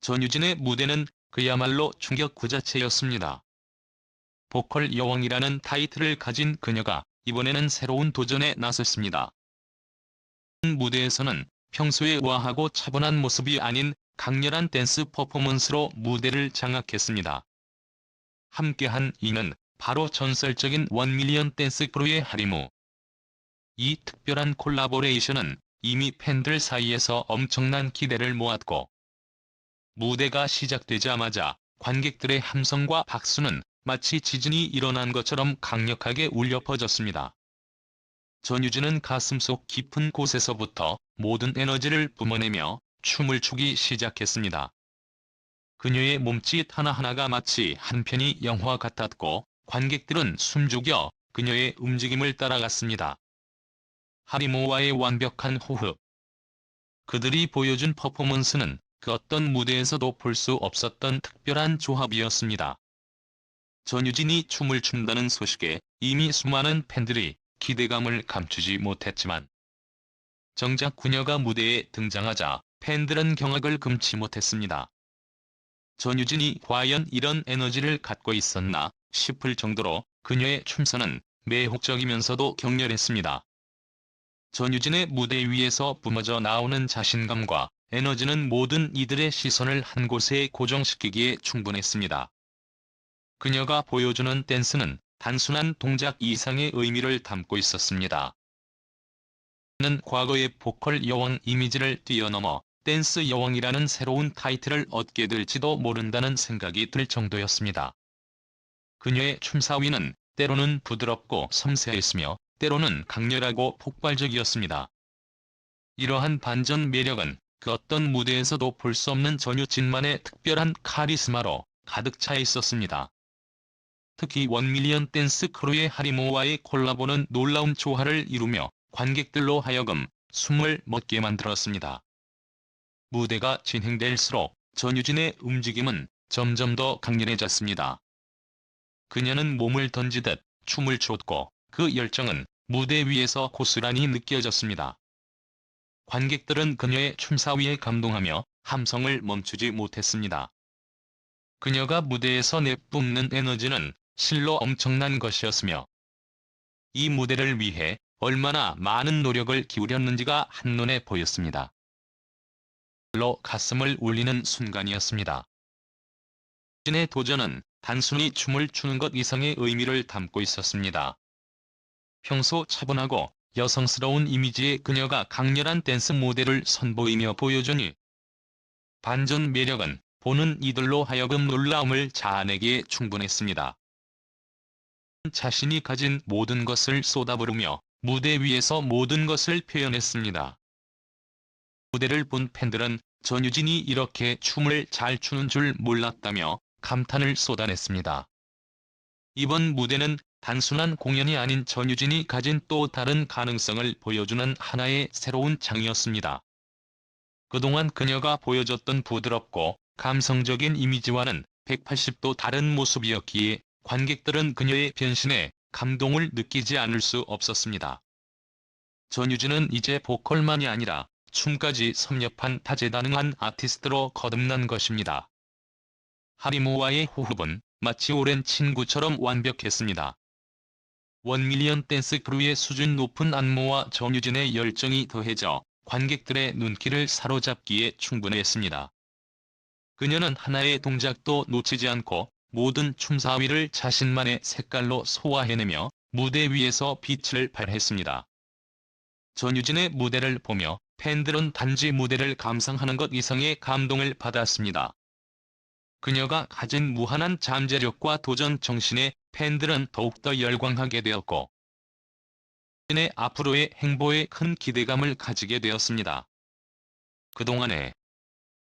전유진의 무대는 그야말로 충격 그 자체였습니다. 보컬 여왕이라는 타이틀을 가진 그녀가 이번에는 새로운 도전에 나섰습니다. 무대에서는 평소에 우아하고 차분한 모습이 아닌 강렬한 댄스 퍼포먼스로 무대를 장악했습니다. 함께한 이는 바로 전설적인 원밀리언 댄스 크루의 하리무. 이 특별한 콜라보레이션은 이미 팬들 사이에서 엄청난 기대를 모았고 무대가 시작되자마자 관객들의 함성과 박수는 마치 지진이 일어난 것처럼 강력하게 울려 퍼졌습니다. 전유진은 가슴속 깊은 곳에서부터 모든 에너지를 뿜어내며 춤을 추기 시작했습니다. 그녀의 몸짓 하나하나가 마치 한편의 영화 같았고 관객들은 숨죽여 그녀의 움직임을 따라갔습니다. 하리모와의 완벽한 호흡. 그들이 보여준 퍼포먼스는 그 어떤 무대에서도 볼 수 없었던 특별한 조합이었습니다. 전유진이 춤을 춘다는 소식에 이미 수많은 팬들이 기대감을 감추지 못했지만 정작 그녀가 무대에 등장하자 팬들은 경악을 금치 못했습니다. 전유진이 과연 이런 에너지를 갖고 있었나 싶을 정도로 그녀의 춤선은 매혹적이면서도 격렬했습니다. 전유진의 무대 위에서 뿜어져 나오는 자신감과 에너지는 모든 이들의 시선을 한 곳에 고정시키기에 충분했습니다. 그녀가 보여주는 댄스는 단순한 동작 이상의 의미를 담고 있었습니다. 는 과거의 보컬 여왕 이미지를 뛰어넘어 댄스 여왕이라는 새로운 타이틀을 얻게 될지도 모른다는 생각이 들 정도였습니다. 그녀의 춤사위는 때로는 부드럽고 섬세했으며 때로는 강렬하고 폭발적이었습니다. 이러한 반전 매력은 그 어떤 무대에서도 볼 수 없는 전유진만의 특별한 카리스마로 가득 차 있었습니다. 특히 원밀리언 댄스 크루의 하리모와의 콜라보는 놀라운 조화를 이루며 관객들로 하여금 숨을 멎게 만들었습니다. 무대가 진행될수록 전유진의 움직임은 점점 더 강렬해졌습니다. 그녀는 몸을 던지듯 춤을 췄고 그 열정은 무대 위에서 고스란히 느껴졌습니다. 관객들은 그녀의 춤사위에 감동하며 함성을 멈추지 못했습니다. 그녀가 무대에서 내뿜는 에너지는 실로 엄청난 것이었으며 이 무대를 위해 얼마나 많은 노력을 기울였는지가 한눈에 보였습니다. 로 가슴을 울리는 순간이었습니다. 진의 도전은 단순히 춤을 추는 것 이상의 의미를 담고 있었습니다. 평소 차분하고 여성스러운 이미지의 그녀가 강렬한 댄스 모델을 선보이며 보여주니 반전 매력은 보는 이들로 하여금 놀라움을 자아내기에 충분했습니다. 자신이 가진 모든 것을 쏟아부으며 무대 위에서 모든 것을 표현했습니다. 무대를 본 팬들은 전유진이 이렇게 춤을 잘 추는 줄 몰랐다며 감탄을 쏟아냈습니다. 이번 무대는 단순한 공연이 아닌 전유진이 가진 또 다른 가능성을 보여주는 하나의 새로운 장이었습니다. 그동안 그녀가 보여줬던 부드럽고 감성적인 이미지와는 180도 다른 모습이었기에 관객들은 그녀의 변신에 감동을 느끼지 않을 수 없었습니다. 전유진은 이제 보컬만이 아니라 춤까지 섭렵한 다재다능한 아티스트로 거듭난 것입니다. 하리모와의 호흡은 마치 오랜 친구처럼 완벽했습니다. 원밀리언 댄스 크루의 수준 높은 안무와 정유진의 열정이 더해져 관객들의 눈길을 사로잡기에 충분했습니다. 그녀는 하나의 동작도 놓치지 않고 모든 춤사위를 자신만의 색깔로 소화해내며 무대 위에서 빛을 발했습니다. 전유진의 무대를 보며 팬들은 단지 무대를 감상하는 것 이상의 감동을 받았습니다. 그녀가 가진 무한한 잠재력과 도전 정신에 팬들은 더욱더 열광하게 되었고 의 앞으로의 행보에 큰 기대감을 가지게 되었습니다. 그동안에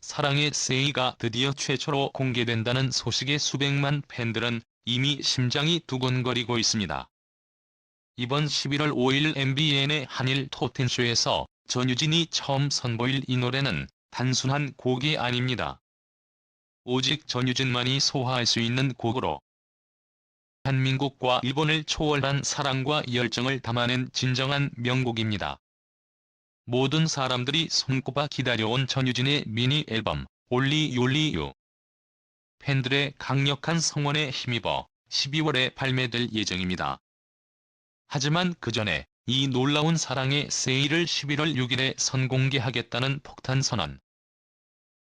사랑의 세이가 드디어 최초로 공개된다는 소식에 수백만 팬들은 이미 심장이 두근거리고 있습니다. 이번 11월 5일 MBN의 한일 토텐쇼에서 전유진이 처음 선보일 이 노래는 단순한 곡이 아닙니다. 오직 전유진만이 소화할 수 있는 곡으로 한민국과 일본을 초월한 사랑과 열정을 담아낸 진정한 명곡입니다. 모든 사람들이 손꼽아 기다려온 전유진의 미니 앨범 올리올리유. 팬들의 강력한 성원에 힘입어 12월에 발매될 예정입니다. 하지만 그 전에 이 놀라운 사랑의 세일을 11월 6일에 선공개하겠다는 폭탄 선언.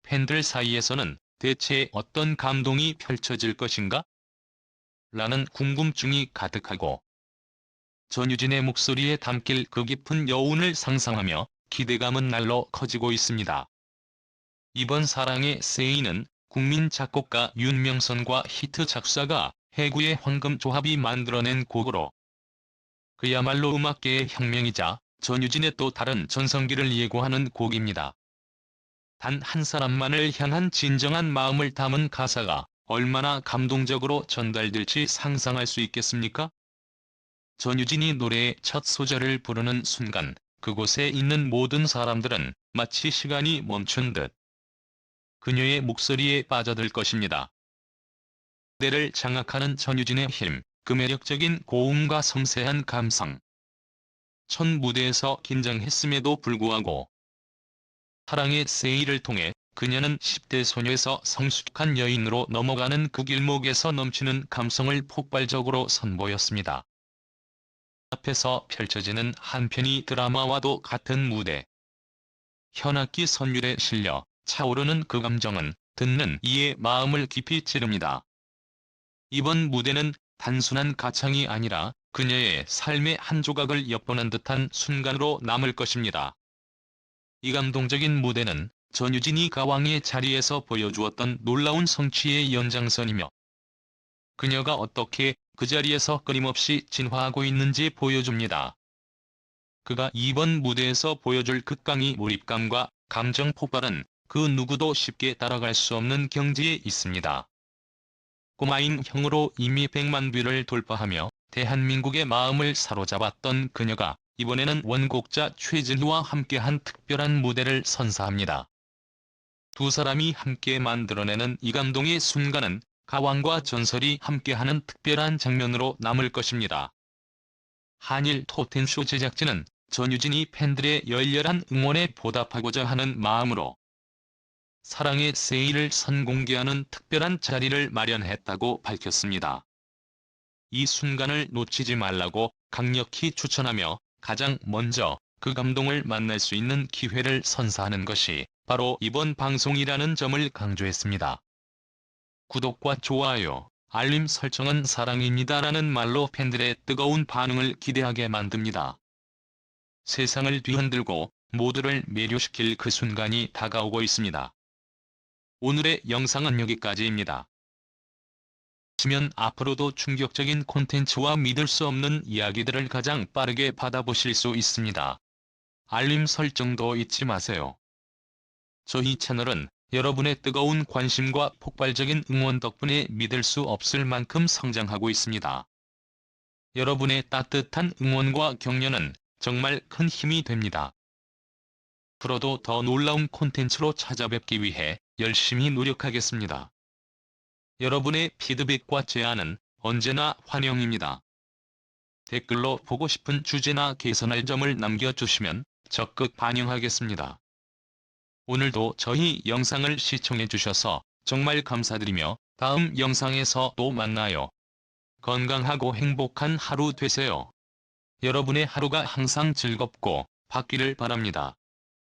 팬들 사이에서는 대체 어떤 감동이 펼쳐질 것인가? 라는 궁금증이 가득하고 전유진의 목소리에 담길 그 깊은 여운을 상상하며 기대감은 날로 커지고 있습니다. 이번 사랑의 세이는 국민 작곡가 윤명선과 히트 작사가 해구의 황금 조합이 만들어낸 곡으로 그야말로 음악계의 혁명이자 전유진의 또 다른 전성기를 예고하는 곡입니다. 단 한 사람만을 향한 진정한 마음을 담은 가사가 얼마나 감동적으로 전달될지 상상할 수 있겠습니까? 전유진이 노래의 첫 소절을 부르는 순간 그곳에 있는 모든 사람들은 마치 시간이 멈춘 듯 그녀의 목소리에 빠져들 것입니다. 때를 장악하는 전유진의 힘, 그 매력적인 고음과 섬세한 감성. 첫 무대에서 긴장했음에도 불구하고 사랑의 세일을 통해 그녀는 10대 소녀에서 성숙한 여인으로 넘어가는 그 길목에서 넘치는 감성을 폭발적으로 선보였습니다. 앞에서 펼쳐지는 한편이 드라마와도 같은 무대. 현악기 선율에 실려 차오르는 그 감정은 듣는 이의 마음을 깊이 찌릅니다. 이번 무대는 단순한 가창이 아니라 그녀의 삶의 한 조각을 엿보는 듯한 순간으로 남을 것입니다. 이 감동적인 무대는 전유진이 가왕의 자리에서 보여주었던 놀라운 성취의 연장선이며 그녀가 어떻게 그 자리에서 끊임없이 진화하고 있는지 보여줍니다. 그가 이번 무대에서 보여줄 극강의 몰입감과 감정 폭발은 그 누구도 쉽게 따라갈 수 없는 경지에 있습니다. 꼬마인 형으로 이미 100만 뷰를 돌파하며 대한민국의 마음을 사로잡았던 그녀가 이번에는 원곡자 최진희와 함께한 특별한 무대를 선사합니다. 두 사람이 함께 만들어내는 이 감동의 순간은 가왕과 전설이 함께하는 특별한 장면으로 남을 것입니다. 한일 토텐쇼 제작진은 전유진이 팬들의 열렬한 응원에 보답하고자 하는 마음으로 사랑의 세일을 선공개하는 특별한 자리를 마련했다고 밝혔습니다. 이 순간을 놓치지 말라고 강력히 추천하며 가장 먼저 그 감동을 만날 수 있는 기회를 선사하는 것이 바로 이번 방송이라는 점을 강조했습니다. 구독과 좋아요, 알림 설정은 사랑입니다라는 말로 팬들의 뜨거운 반응을 기대하게 만듭니다. 세상을 뒤흔들고 모두를 매료시킬 그 순간이 다가오고 있습니다. 오늘의 영상은 여기까지입니다. 시면 앞으로도 충격적인 콘텐츠와 믿을 수 없는 이야기들을 가장 빠르게 받아보실 수 있습니다. 알림 설정도 잊지 마세요. 저희 채널은 여러분의 뜨거운 관심과 폭발적인 응원 덕분에 믿을 수 없을 만큼 성장하고 있습니다. 여러분의 따뜻한 응원과 격려는 정말 큰 힘이 됩니다. 앞으로도 더 놀라운 콘텐츠로 찾아뵙기 위해 열심히 노력하겠습니다. 여러분의 피드백과 제안은 언제나 환영입니다. 댓글로 보고 싶은 주제나 개선할 점을 남겨주시면 적극 반영하겠습니다. 오늘도 저희 영상을 시청해주셔서 정말 감사드리며 다음 영상에서 또 만나요. 건강하고 행복한 하루 되세요. 여러분의 하루가 항상 즐겁고 바뀌를 바랍니다.